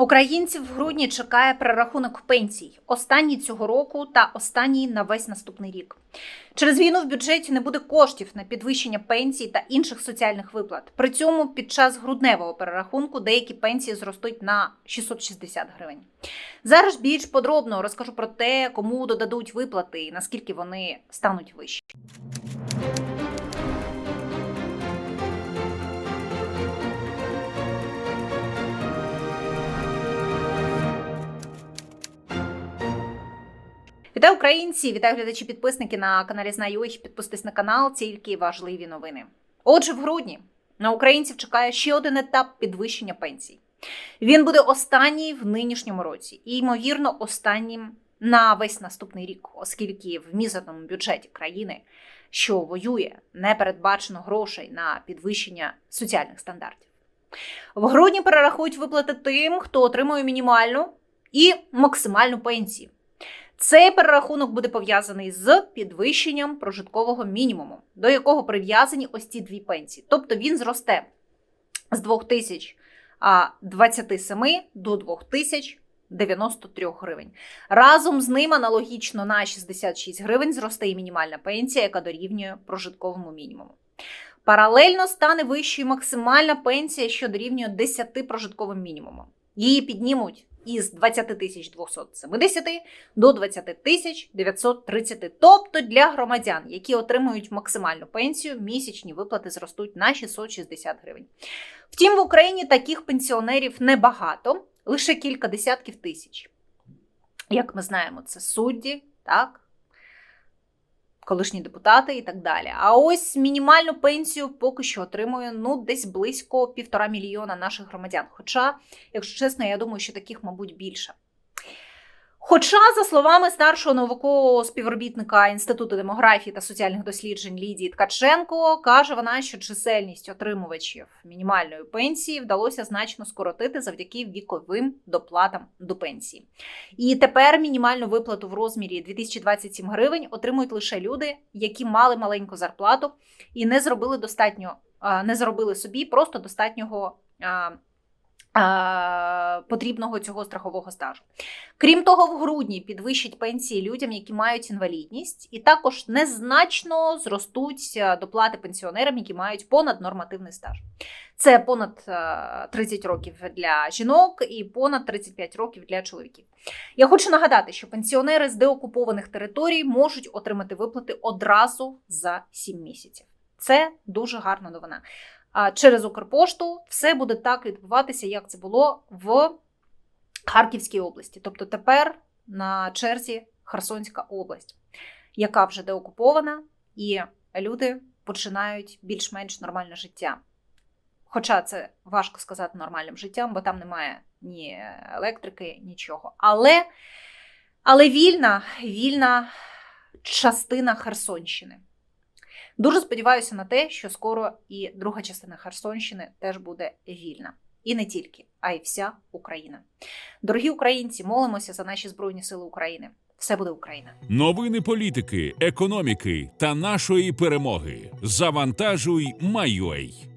Українців в грудні чекає перерахунок пенсій. Останній цього року та останній на весь наступний рік. Через війну в бюджеті не буде коштів на підвищення пенсій та інших соціальних виплат. При цьому під час грудневого перерахунку деякі пенсії зростуть на 660 гривень. Зараз більш подробно розкажу про те, кому додадуть виплати і наскільки вони стануть вищі. Вітаю українці! Вітаю глядачі підписники на каналі Знаю. Підписуйтесь на канал, тільки важливі новини. Отже, в грудні на українців чекає ще один етап підвищення пенсій. Він буде останній в нинішньому році і, ймовірно, останнім на весь наступний рік, оскільки в мізерному бюджеті країни, що воює, не передбачено грошей на підвищення соціальних стандартів. В грудні перерахують виплати тим, хто отримує мінімальну і максимальну пенсію. Цей перерахунок буде пов'язаний з підвищенням прожиткового мінімуму, до якого прив'язані ось ці дві пенсії. Тобто він зросте з 2027 до 2093 гривень. Разом з ним аналогічно на 66 гривень зросте і мінімальна пенсія, яка дорівнює прожитковому мінімуму. Паралельно стане вищою максимальна пенсія, що дорівнює 10 прожитковим мінімумом. Її піднімуть із 20 тисяч 270 до 20 тисяч 930. Тобто для громадян, які отримують максимальну пенсію, місячні виплати зростуть на 660 гривень. Втім, в Україні таких пенсіонерів небагато, лише кілька десятків тисяч. Як ми знаємо, це судді, так? Колишні депутати і так далі. А ось мінімальну пенсію поки що отримує ну десь близько півтора мільйона наших громадян. Хоча, якщо чесно, я думаю, що таких, мабуть, більше. Хоча, за словами старшого наукового співробітника Інституту демографії та соціальних досліджень Лідії Ткаченко, каже вона, що чисельність отримувачів мінімальної пенсії вдалося значно скоротити завдяки віковим доплатам до пенсії. І тепер мінімальну виплату в розмірі 2027 гривень отримують лише люди, які мали маленьку зарплату і не зробили достатньо, не зробили собі просто достатнього. А, Потрібного цього страхового стажу. Крім того, в грудні підвищать пенсії людям, які мають інвалідність, і також незначно зростуть е, доплати пенсіонерам, які мають понад нормативний стаж. Це понад е, 30 років для жінок і понад 35 років для чоловіків. Я хочу нагадати, що пенсіонери з деокупованих територій можуть отримати виплати одразу за 7 місяців. Це дуже гарна новина. Через Укрпошту все буде так відбуватися, як це було в Харківській області. Тобто тепер на черзі Херсонська область, яка вже деокупована, і люди починають більш-менш нормальне життя. Хоча це важко сказати нормальним життям, бо там немає ні електрики, нічого. Але, але вільна, вільна частина Херсонщини. Дуже сподіваюся на те, що скоро і друга частина Херсонщини теж буде вільна. І не тільки, а й вся Україна. Дорогі українці, молимося за наші Збройні Сили України. Все буде Україна. Новини політики, економіки та нашої перемоги. Завантажуй, майой.